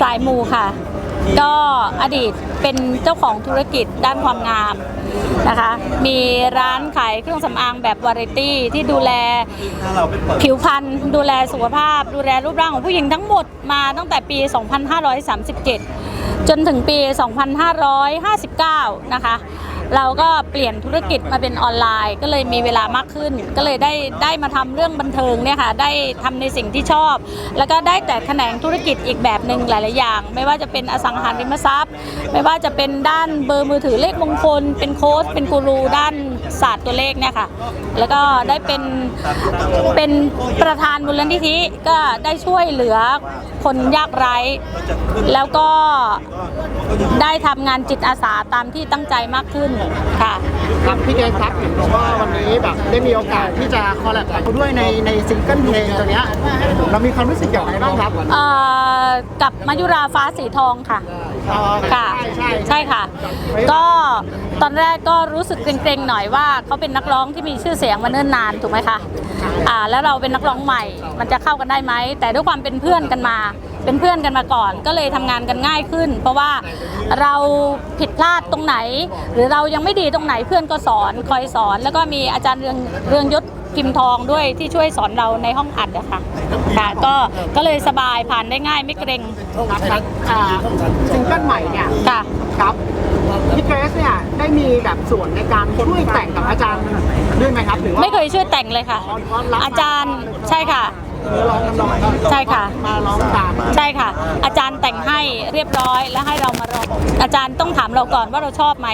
สายมูค่ะ ก็อดีตเป็นเจ้าของธุรกิจด้านความงามนะคะ มีร้านขายเครื่องสำอางแบบวาไรตี้ที่ดูแลผิวพรรณดูแลสุขภาพ ดูแลรูปร่างของผู้หญิงทั้งหมดมาตั้งแต่ปี 2537 จนถึงปี 2559 นะคะ เราก็เปลี่ยนธุรกิจมาเป็นออนไลน์ ก็เลยมีเวลามากขึ้น ก็เลยได้ได้มาทำเรื่องบันเทิงเนี่ยค่ะได้ทำในสิ่งที่ชอบ แล้วก็ได้แต่แขนงธุรกิจอีกแบบหนึ่งหลายๆอย่าง ไม่ว่าจะเป็นอสังหาริมทรัพย์ ไม่ว่าจะเป็นด้านเบอร์มือถือเลขมงคล เป็นโค้ชเป็นกูรูด้าน ศาสตร์ตัวเลขเนี่ยค่ะ แล้วก็ได้เป็นเป็นประธานมูลนิธิก็ได้ช่วยเหลือคนยากไร้ แล้วก็ได้ทำงานจิตอาสาตามที่ตั้งใจมากขึ้นค่ะครับพี่เกศครับเห็นบอกว่าวันนี้แบบได้มีโอกาสที่จะคอลแลบกับเขาด้วยในในซิงเกิลเพลงตัวเนี้ยเรามีความรู้สึกอย่างไรบ้างครับ เอ่อกับมายุราฟ้าสีทองค่ะอ๋อ ค่ะใช่ใช่ใช่ค่ะ ก็ตอนแรกก็รู้สึกเกรงๆหน่อยว่าเขาเป็นนักร้องที่มีชื่อเสียงมาเนิ่นนานถูกไหมคะอ่าแล้วเราเป็นนักร้องใหม่ มันจะเข้ากันได้ไหมแต่ด้วยความเป็นเพื่อนกันมา เป็นเพื่อนกันมาก่อน ก็เลยทำงานกันง่ายขึ้น เพราะว่าเราผิดพลาดตรงไหน หรือเรายังไม่ดีตรงไหนเพื่อนก็สอนคอยสอน แล้วก็มีอาจารย์เรืองเรืองยศ พิมพ์ทองด้วยที่ช่วยสอนเราในห้องอัดอะค่ะค่ะก็ก็เลยสบายผ่านได้ง่ายไม่เกรงครับอ่าซิงเกิลใหม่เนี่ยค่ะครับพี่เกรซเนี่ยได้มีแบบส่วนในการช่วยแต่งกับอาจารย์ด้วยไหมครับหรือว่าไม่เคยช่วยแต่งเลยค่ะอ๋อหรือว่ารับอาจารย์ใช่ค่ะเนื้อร้องทำนองใช่ค่ะมาร้องตามใช่ค่ะ อาจารย์แต่งให้เรียบร้อยแล้วให้เรามาร้องอาจารย์ต้องถามเราก่อนว่าเราชอบไหม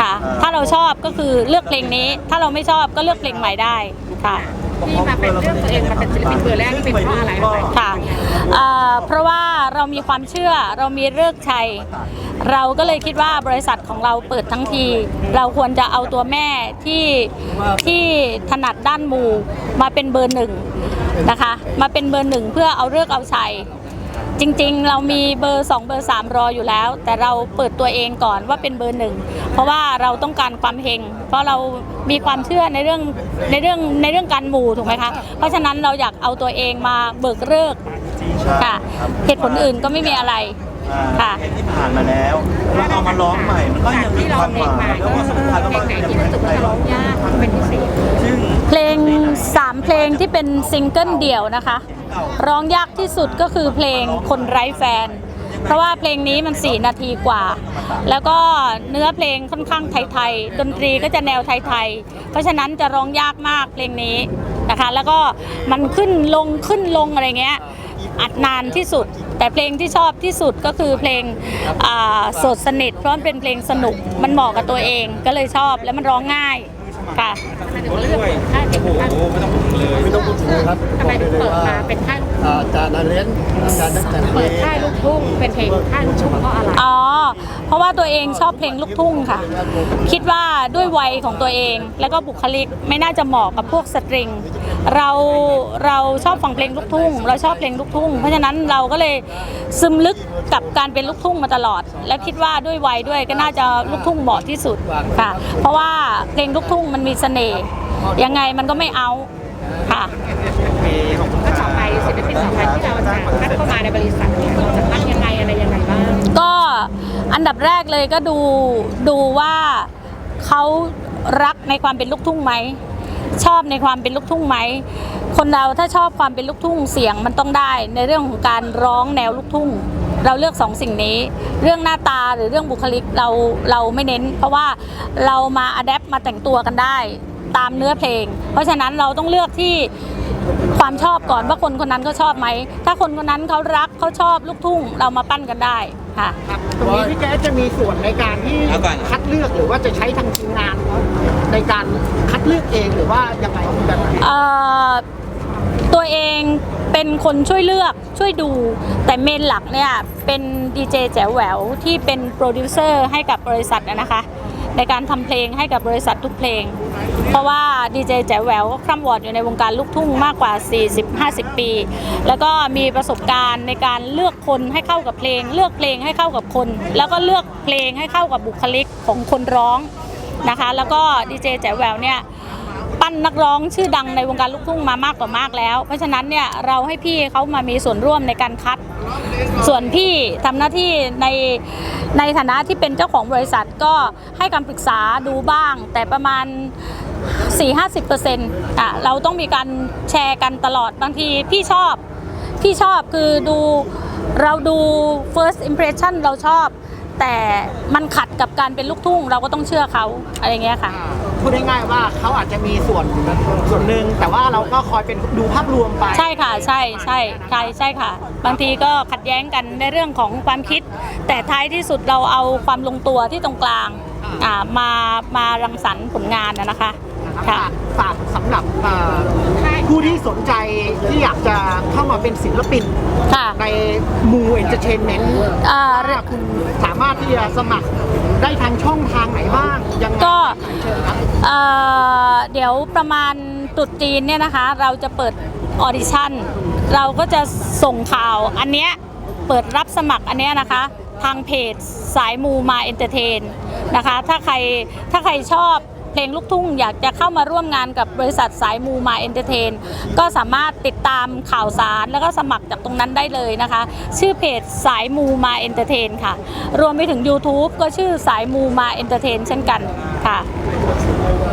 ค่ะ ถ้าเราชอบก็คือเลือกเพลงนี้ ถ้าเราไม่ชอบก็เลือกเพลงใหม่ได้ ค่ะ ที่มาเป็นเรื่องตัวเองมาเป็นศิลปินเบอร์แรกนี่เป็นเพราะอะไรคะค่ะเอ่อเพราะว่าเรามีความเชื่อเรามีเลิกษ์ชัย เราก็เลยคิดว่าบริษัทของเราเปิดทั้งที เราควรจะเอาตัวแม่ที่ที่ถนัดด้านมูมาเป็นเบอร์หนึ่งนะคะ มาเป็นเบอร์หนึ่งเพื่อเอาเลิกษ์เอาชัย จริงๆ เรามีเบอร์ 2 เบอร์ 3 รออยู่แล้ว แต่เราเปิดตัวเองก่อนว่าเป็นเบอร์หนึ่งเพราะว่าเราต้องการความเฮงเพราะเรามีความเชื่อในเรื่องในเรื่องในเรื่องการหมู่ถูกไหมคะเพราะฉะนั้นเราอยากเอาตัวเองมาเบิกเลิกษ์ค่ะเหตุผลอื่นก็ไม่มีอะไรค่ะเพลงที่ผ่านมาแล้วเราเอามาร้องใหม่มันก็ยังมีที่คเราวามเพหลงมายมาแล้วก็สำคัญเพลงไหนที่รู้สึกว่าจะร้องยากเป็นพิเศษซึ่งเพลง3เพลงที่เป็นซิงเกิลเดี่ยวนะคะ ร้องยากที่สุดก็คือเพลงคนไร้แฟน เพราะว่าเพลงนี้มัน 4 นาทีกว่า แล้วก็เนื้อเพลงค่อนข้างไทยๆ ดนตรีก็จะแนวไทยๆ เพราะฉะนั้นจะร้องยากมากเพลงนี้นะคะ แล้วก็มันขึ้นลงขึ้นลงอะไรเงี้ยอัดนานที่สุด แต่เพลงที่ชอบที่สุดก็คือเพลงอ่าโสดสนิทเพราะมันเป็นเพลงสนุกมันเหมาะกับตัวเองก็เลยชอบแล้วมันร้องง่าย ค่ะทำไมถึงเลือกค่ายเป็นค่ายไม่ต้องพูดถึงเลยครับทำไมถึงเปิดมาเป็นค่ายอาจารย์อาเลนอาจารย์นักแต่งเพลเปิดงค่ายลูกทุ่งเป็นเพลงค่ายลูกทุ่งเพราะอะไรอ๋อ เพราะว่าตัวเองชอบเพลงลูกทุ่งค่ะ คิดว่าด้วยวัยของตัวเอง แล้วก็บุคลิกไม่น่าจะเหมาะกับพวกสตริง เราเราชอบฟังเพลงลูกทุ่ง เราชอบเพลงลูกทุ่ง เพราะฉะนั้นเราก็เลยซึมลึกกับการเป็นลูกทุ่งมาตลอด และคิดว่าด้วยวัยด้วยก็น่าจะลูกทุ่งเหมาะที่สุดค่ะ เพราะว่าเพลงลูกทุ่งมันมีเสน่ห์ยังไงมันก็ไม่เอาค่ะก็ต่อไปศิลปินต่อไปที่เราจะคัดเข้ามาในบริษัทเนี่ยเราจะคัดยังไงอะไรยังไงบ้างก็อันดับแรกเลยก็ดูดูว่าเขารักในความเป็นลูกทุ่งไหม ชอบในความเป็นลูกทุ่งไหมคนเราถ้าชอบความเป็นลูกทุ่งเสียงมันต้องได้ ในเรื่องของการร้องแนวลูกทุ่ง เราเลือกสองสิ่งนี้ เรื่องหน้าตาหรือเรื่องบุคลิกเราเราไม่เน้น เพราะว่าเรามาอัดแอปมาแต่งตัวกันได้ตามเนื้อเพลง เพราะฉะนั้นเราต้องเลือกที่ความชอบก่อนว่าคนคนนั้นเขาชอบไหม ถ้าคนคนนั้นเขารักเขาชอบลูกทุ่งเรามาปั้นกันได้ค่ะ ครับตรงนี้พี่แจ๊สจะมีส่วนในการที่คัดเลือกหรือว่าจะใช้ทางทีมงาน ในการคัดเลือกเองหรือว่ายังไงแบบไหนเอ่อตัวเองเป็นคนช่วยเลือกช่วยดู แต่เมนหลักเนี่ยเป็นดีเจแจ๋วแหววที่เป็นโปรดิวเซอร์ให้กับบริษัทนะนะคะ ในการทำเพลงให้กับบริษัททุกเพลง เพราะว่าดีเจแจ๋วแหววก็คร่ำวอดอยู่ในวงการลูกทุ่งมากกว่า 40-50 ปี แล้วก็มีประสบการณ์ในการเลือกคนให้เข้ากับเพลง เลือกเพลงให้เข้ากับคน แล้วก็เลือกเพลงให้เข้ากับบุคลิกของคนร้อง นะคะ แล้วก็ดีเจแจ๋วแววเนี่ยปั้นนักร้องชื่อดังในวงการลูกทุ่งมามากกว่ามากแล้ว เพราะฉะนั้นเนี่ยเราให้พี่เขามามีส่วนร่วมในการคัด ส่วนพี่ทำหน้าที่ในในฐานะที่เป็นเจ้าของบริษัทก็ให้คำปรึกษาดูบ้าง แต่ประมาณ 4-50%อะเราต้องมีการแชร์กันตลอดบางทีพี่ชอบ พี่ชอบคือดูเราดู first impression เราชอบ แต่มันขัดกับการเป็นลูกทุ่ง เราก็ต้องเชื่อเขาอะไรเงี้ยค่ะอ่าพูดง่ายๆว่าเขาอาจจะมีส่วนส่วนหนึ่งแต่ว่าเราก็คอยเป็นดูภาพรวมไปใช่ค่ะใช่ใช่ใช่ใช่ค่ะ บางทีก็ขัดแย้งกันในเรื่องของความคิด แต่ท้ายที่สุดเราเอาความลงตัวที่ตรงกลางอ่ามามารังสรรค์ผลงานนะนะคะนะ ครับค่ะฝากฝากสำหรับเอ่อผู้ที่สนใจที่อยากจะเข้ามาเป็นศิลปิน ค่ะ ในมูเอนเตอร์เทนเมนต์อ่าคุณสามารถที่จะสมัครได้ทางช่องทางไหนบ้างยังไงก็ เชิญครับ เอ่อเดี๋ยวประมาณตรุษจีนเนี่ยนะคะ เราจะเปิดออดิชั่น เราก็จะส่งข่าวอันเนี้ยเปิดรับสมัครอันเนี้ยนะคะ ทางเพจสายมูมาเอนเตอร์เทนนะคะ ถ้าใครถ้าใครชอบเพ ลงลูกทุ่ง อยากจะเข้ามาร่วมงานกับบริษัทสายมูมาเอนเตอร์เทนก็สามารถติดตามข่าวสารแล้วก็สมัครจากตรงนั้นได้เลยนะคะ ชื่อเพจสายมูมาเอนเตอร์เทนค่ะ รวมไปถึง YouTube ก็ชื่อสายมูมาเอนเตอร์เทนเช่นกันค่ะ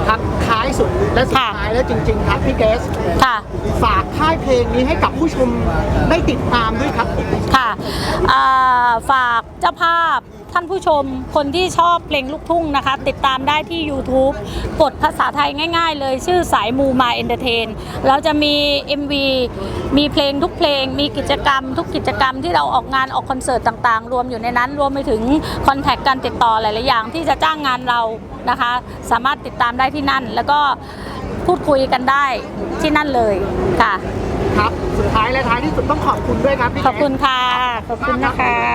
ครับท้ายสุดและสุดค่ะท้ายแล้วจริง ๆ ครับพี่เกสค่ะฝากค่ายเพลงนี้ให้กับผู้ชมได้ติดตามด้วยครับค่ะอ่าฝากเจ้าภาพ ท่านผู้ชมคนที่ชอบเพลงลูกทุ่งนะคะ ติดตามได้ที่ YouTube กดภาษาไทยง่าย ๆ เลยชื่อสายมูมาเอนเตอร์เทนเราจะมี MV มีเพลงทุกเพลง มีกิจกรรม ทุกกิจกรรมที่เราออกงานออกคอนเสิร์ตต่างๆ รวมอยู่ในนั้น รวมไปถึงคอนแทคการติดต่อหลายๆอย่างที่จะจ้างงานเรานะคะ สามารถติดตามได้ที่นั่น แล้วก็พูดคุยกันได้ที่นั่นเลยค่ะ ครับ สุดท้ายและท้ายที่สุดต้องขอบคุณด้วยครับพี่ขอบคุณค่ะ ขอบคุณนะคะ